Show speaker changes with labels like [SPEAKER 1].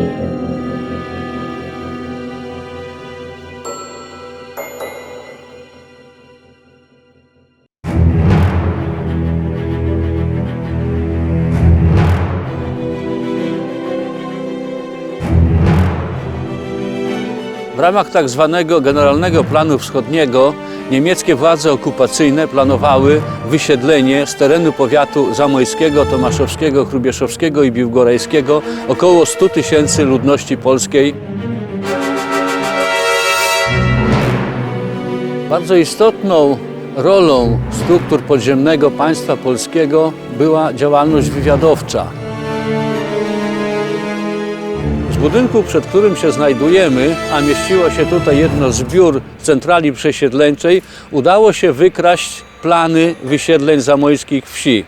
[SPEAKER 1] Thank you. W ramach tak zwanego Generalnego Planu Wschodniego niemieckie władze okupacyjne planowały wysiedlenie z terenu powiatu zamojskiego, tomaszowskiego, hrubieszowskiego i biłgorajskiego około 100 tysięcy ludności polskiej. Bardzo istotną rolą struktur podziemnego państwa polskiego była działalność wywiadowcza. Budynku, przed którym się znajdujemy, a mieściło się tutaj jedno z biur centrali przesiedleńczej, udało się wykraść plany wysiedleń zamojskich wsi.